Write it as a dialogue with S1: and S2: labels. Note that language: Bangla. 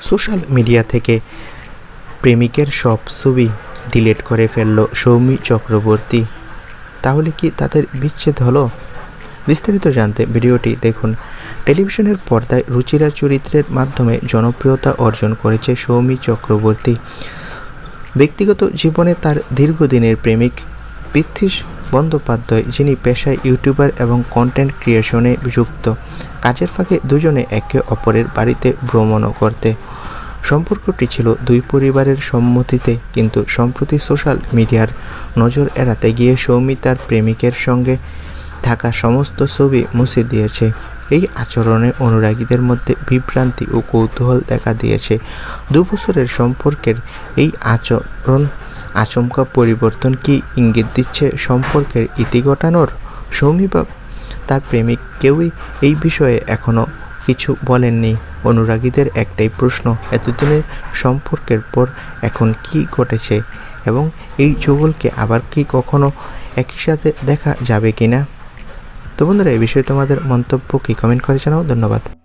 S1: সোশ্যাল মিডিয়া থেকে প্রেমিকের সব ছবি ডিলিট করে ফেলল সৌমি চক্রবর্তী। তাহলে কি তাদের বিচ্ছেদ হলো? বিস্তারিত জানতে ভিডিওটি দেখুন। টেলিভিশনের পর্দায় রুচিরা চরিত্রের মাধ্যমে জনপ্রিয়তা অর্জন করেছে সৌমি চক্রবর্তী। ব্যক্তিগত জীবনে তার দীর্ঘদিনের প্রেমিক পৃথ্বীশ বন্দ্যোপাধ্যায়, যিনি পেশায় ইউটিউবার এবং কন্টেন্ট ক্রিয়েশনে যুক্ত। কাজের ফাঁকে দুজনে একে অপরের বাড়িতে ভ্রমণও করতে। সম্পর্কটি ছিল দুই পরিবারের সম্মতিতে, কিন্তু সম্প্রতি সোশ্যাল মিডিয়ার নজর এড়াতে গিয়ে সৌমি তার প্রেমিকের সঙ্গে থাকা সমস্ত ছবি মুছে দিয়েছে। এই আচরণে অনুরাগীদের মধ্যে বিভ্রান্তি ও কৌতূহল দেখা দিয়েছে। দু বছরের সম্পর্কের এই আচরণ আচমকা পরিবর্তন কি ইঙ্গিত দিচ্ছে সম্পর্কের ইতি ঘটানোর? সৌমি বা তার প্রেমিক কেউই এই বিষয়ে এখনও কিছু বলেননি। অনুরাগীদের একটাই প্রশ্ন, এতদিনের সম্পর্কের পর এখন কি ঘটেছে এবং এই যুগলকে আবার কি কখনো একই সাথে দেখা যাবে কিনা? তো বন্ধুরা এই বিষয়ে তোমাদের মন্তব্য কি? কমেন্ট করে জানাও। ধন্যবাদ।